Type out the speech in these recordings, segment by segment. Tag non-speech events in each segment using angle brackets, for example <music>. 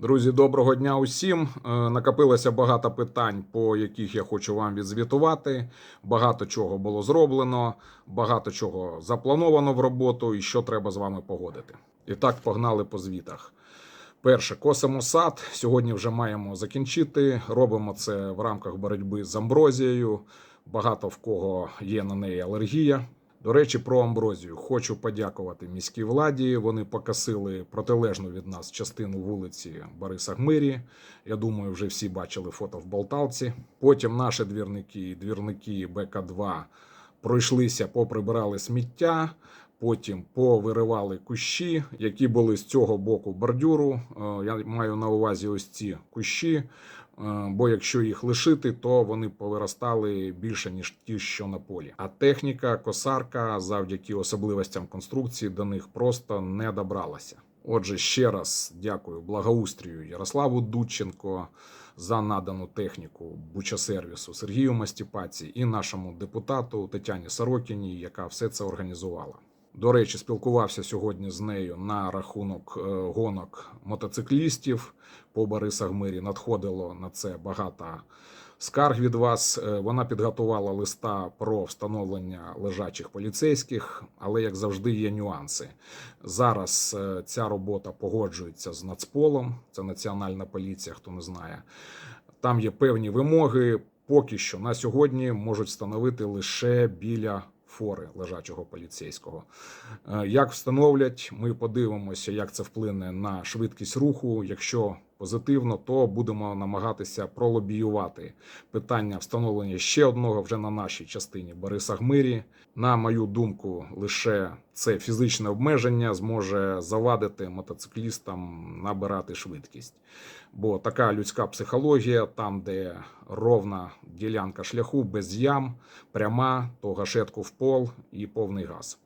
Друзі, доброго дня усім. Е, Накопилося багато питань, по яких я хочу вам відзвітувати. Багато чого було зроблено, багато чого заплановано в роботу, і що треба з вами погодити. І так, погнали по звітах. Перше, косимо сад. Сьогодні вже маємо закінчити. Робимо це в рамках боротьби з амброзією. Багато в кого є на неї алергія. До речі, про амброзію хочу подякувати міській владі. Вони покосили протилежну від нас частину вулиці Бориса Гмирі. Я думаю, вже всі бачили фото в Болталці. Потім наші двірники, двірники БК2 пройшлися, поприбирали сміття. Потім повиривали кущі, які були з цього боку бордюру. Е, Я маю на увазі ось ці кущі. Е, Бо якщо їх лишити, то вони повиростали більше ніж ті, що на полі. А техніка, косарка, завдяки особливостям конструкції, до них просто не добралася. Отже, ще раз дякую благоустрію Ярославу Дудченко за надану техніку Бучасервісу Сергію Мастіпаці і нашому депутату Тетяні Сорокіній, яка все це організувала. До речі, спілкувався сьогодні з нею на рахунок е, гонок мотоциклістів по Борисагмирі. Надходило на це багато скарг від вас. Е, Вона підготувала листа про встановлення лежачих поліцейських, але як завжди є нюанси. Зараз е, ця робота погоджується з Нацполом, це Національна поліція, хто не знає. Там є певні вимоги. Поки що на сьогодні можуть встановити лише біля фори лежачого поліцейського. Е, Як встановлять, ми подивимося, як це вплине на швидкість руху. Якщо позитивно, то будемо намагатися пролобіювати питання встановлення ще одного вже на нашій частині Бориса Гмирі. На мою думку, лише це фізичне обмеження зможе завадити мотоциклістам набирати швидкість. Бо така людська психологія, там, де ровна ділянка шляху без ям, пряма, то гашетку в пол і повний газ.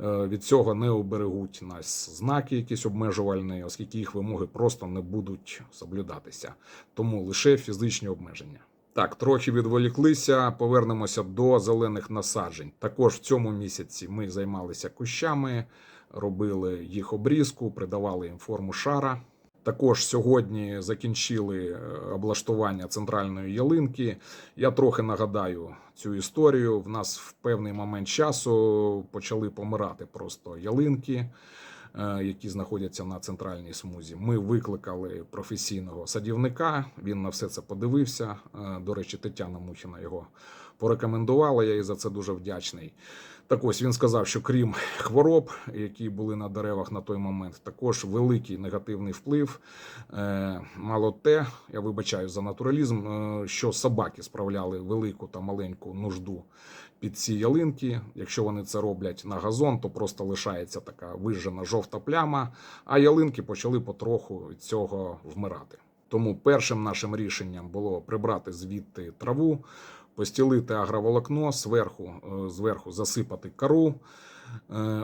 Е, Від цього не оберегуть нас знаки, якісь обмежувальні, оскільки їх вимоги просто не будуть соблюдатися. Тому лише фізичні обмеження. Так, трохи відволіклися. Повернемося до зелених насаджень. Також в цьому місяці ми займалися кущами, робили їх обрізку, придавали їм форму шара. Також сьогодні закінчили е, облаштування центральної ялинки. Я трохи нагадаю цю історію. В нас в певний момент часу почали помирати просто ялинки, які знаходяться на центральній смузі. Ми викликали професійного садівника. Він на все це подивився. Е, До речі, Тетяна Мухіна його порекомендувала. Я їй за це дуже вдячний. Так ось він сказав, що крім хвороб, які були на деревах на той момент, також великий негативний вплив. Е, Мало те, я вибачаю за натуралізм, е, що собаки справляли велику та маленьку нужду під ці ялинки. Якщо вони це роблять на газон, то просто лишається така вижжена жовта пляма, а ялинки почали потроху від цього вмирати. Тому першим нашим рішенням було прибрати звідти траву, постілити агроволокно, зверху, е, зверху засипати кору, е,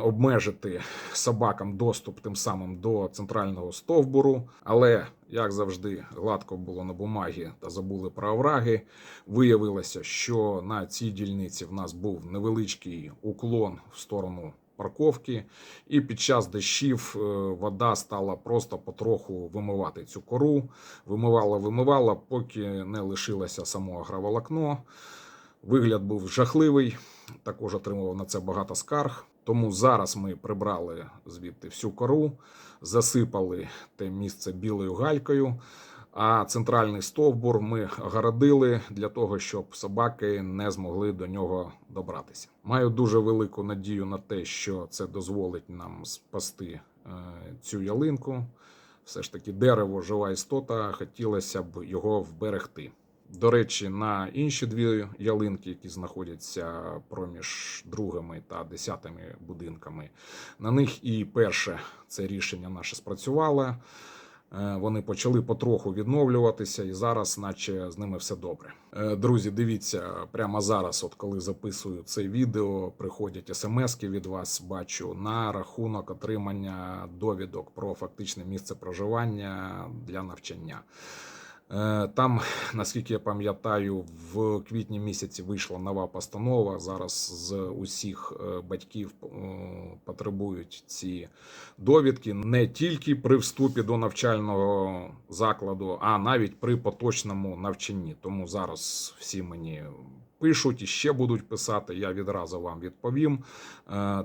обмежити собакам доступ тим самим до центрального стовбуру. Але, як завжди, гладко було на бумагі та забули про овраги. Виявилося, що на цій дільниці в нас був невеличкий уклон в сторону. Парковки, і під час дощів е, вода стала просто потроху вимивати цю кору. Вимивала, вимивала, поки не лишилося само агроволокно. Вигляд був жахливий, також отримував на це багато скарг. Тому зараз ми прибрали звідти всю кору, засипали те місце білою галькою. А центральний стовбур ми огородили для того, щоб собаки не змогли до нього добратися. Маю дуже велику надію на те, що це дозволить нам спасти е, цю ялинку. Все ж таки, дерево жива істота, хотілося б його вберегти. До речі, на інші дві ялинки, які знаходяться проміж другими та десятими будинками, на них і перше це рішення наше спрацювало. Е, Вони почали потроху відновлюватися, і зараз, наче з ними все добре. Е, Друзі, дивіться, прямо зараз, от коли записую це відео, приходять смски від вас. Бачу на рахунок отримання довідок про фактичне місце проживання для навчання. Е, Там, <laughs> наскільки я пам'ятаю, в квітні місяці вийшла нова постанова. Зараз з усіх е, батьків е, потребують ці довідки не тільки при вступі до навчального закладу, а навіть при поточному навчанні. Тому зараз всі мені. Пишуть і ще будуть писати. Я відразу вам відповім.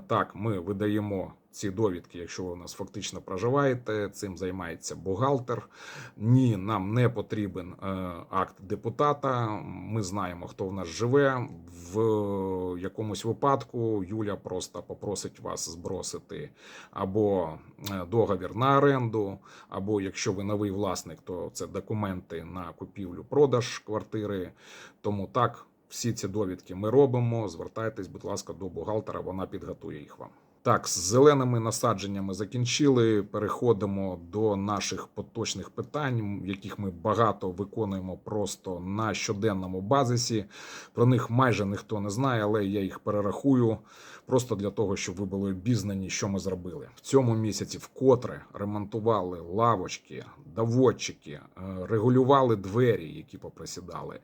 Так, ми видаємо ці довідки, якщо ви у нас фактично проживаєте. Цим займається бухгалтер. Ні, нам не потрібен е, акт депутата. Ми знаємо, хто в нас живе. В якомусь випадку Юля просто попросить вас збросити або е, договір на оренду, або якщо ви новий власник, то це документи на купівлю-продаж квартири. Тому так, всі ці довідки ми робимо. Звертайтесь, будь ласка, до бухгалтера, вона підготує їх вам. Так, з зеленими насадженнями закінчили. Переходимо до наших поточних питань, яких ми багато виконуємо просто на щоденному базисі. Про них майже ніхто не знає, але я їх перерахую просто для того, щоб ви були обізнані, що ми зробили. В цьому місяці вкотре ремонтували лавочки, доводчики, е, регулювали двері, які поприсідали.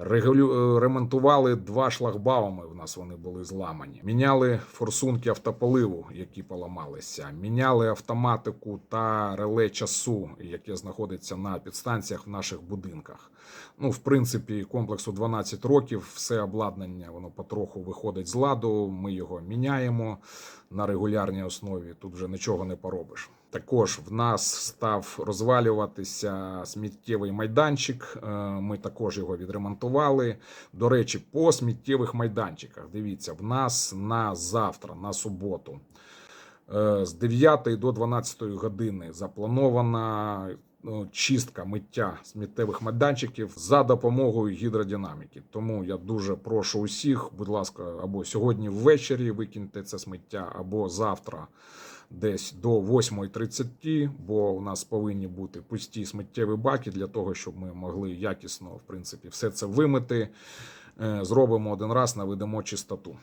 Регулю... е, Ремонтували два шлагбауми. В нас вони були зламані. Міняли форсунки автополиву, які поламалися. Міняли автоматику та реле часу, яке знаходиться на підстанціях в наших будинках. Ну, в принципі, комплексу 12 років. Все обладнання воно потроху виходить з ладу. Ми його міняємо на регулярній основі. Тут вже нічого не поробиш. Також в нас став розвалюватися сміттєвий майданчик. Е, Ми також його відремонтували. До речі, по сміттєвих майданчиках. Дивіться, в нас на завтра, на суботу, е, з 9 до 12 години запланована чистка миття сміттєвих майданчиків за допомогою гідродинаміки. Тому я дуже прошу усіх, будь ласка, або сьогодні ввечері викиньте це сміття, або завтра десь до 8.30, бо у нас повинні бути пусті сміттєві баки для того, щоб ми могли якісно, в принципі, все це вимити. Е, Зробимо один раз, наведемо чистоту.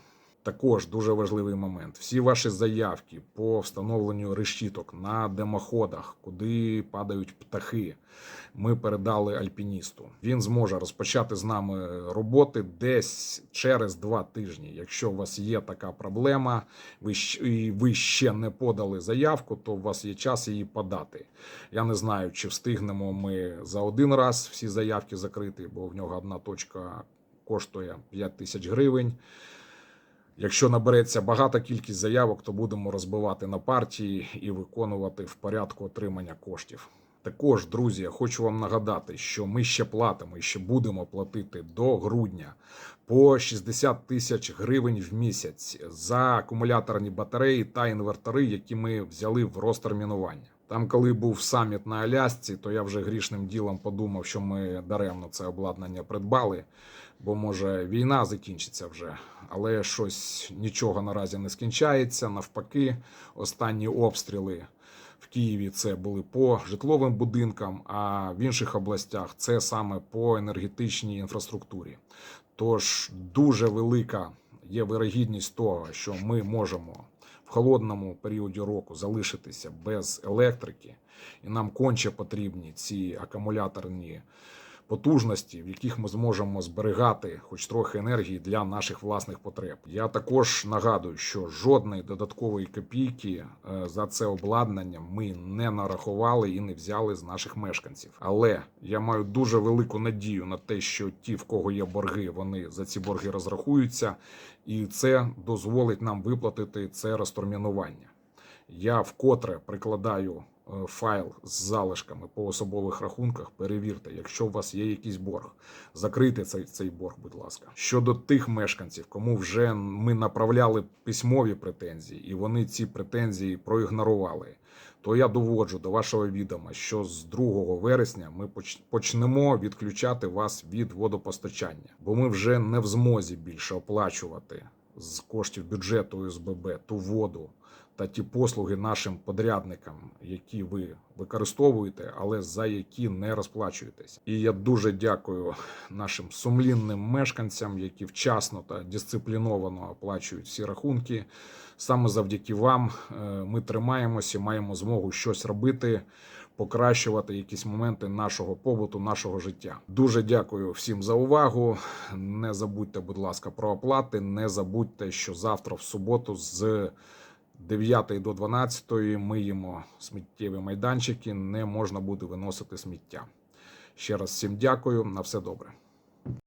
Також дуже важливий момент. Всі ваші заявки по встановленню решіток на димоходах, куди падають птахи, ми передали альпіністу. Він зможе розпочати з нами роботи десь через два тижні. Якщо у вас є така проблема, ви і ви ще не подали заявку, то у вас є час її подати. Я не знаю, чи встигнемо ми за один раз всі заявки закрити, бо в нього одна точка коштує 5 тисяч гривень. Якщо набереться багата кількість заявок, то будемо розбивати на партії і виконувати в порядку отримання коштів. Також, друзі, я хочу вам нагадати, що ми ще платимо і ще будемо платити до грудня по 60 тисяч гривень в місяць за акумуляторні батареї та інвертори, які ми взяли в розтермінування. Там, коли був саміт на Алясці, то я вже грішним ділом подумав, що ми даремно це обладнання придбали, бо може війна закінчиться вже. Але щось нічого наразі не скінчається. Навпаки, останні обстріли в Києві це були по житловим будинкам, а в інших областях це саме по енергетичній інфраструктурі. Тож дуже велика є вирогідність того, що ми можемо в холодному періоді року залишитися без електрики, і нам конче потрібні ці акумуляторні потужності, в яких ми зможемо зберігати хоч трохи енергії для наших власних потреб. Я також нагадую, що жодної додаткової копійки е, за це обладнання ми не нарахували і не взяли з наших мешканців. Але я маю дуже велику надію на те, що ті, в кого є борги, вони за ці борги розрахуються, і це дозволить нам виплатити це розтермінування. Я вкотре прикладаю файл з залишками по особових рахунках. Перевірте, якщо у вас є якийсь борг, закрийте цей, цей борг, будь ласка. Щодо тих мешканців, кому вже ми направляли письмові претензії, і вони ці претензії проігнорували. То я доводжу до вашого відома, що з 2 вересня ми почнемо відключати вас від водопостачання, бо ми вже не в змозі більше оплачувати з коштів бюджету ОСББ ту воду та ті послуги нашим подрядникам, які ви використовуєте, але за які не розплачуєтесь. І я дуже дякую нашим сумлінним мешканцям, які вчасно та дисципліновано оплачують всі рахунки. Саме завдяки вам е, ми тримаємося, маємо змогу щось робити покращувати якісь моменти нашого побуту, нашого життя. Дуже дякую всім за увагу. Не забудьте, будь ласка, про оплати. Не забудьте, що завтра в суботу з 9 до 12 миємо сміттєві майданчики. Не можна буде виносити сміття. Ще раз всім дякую. На все добре.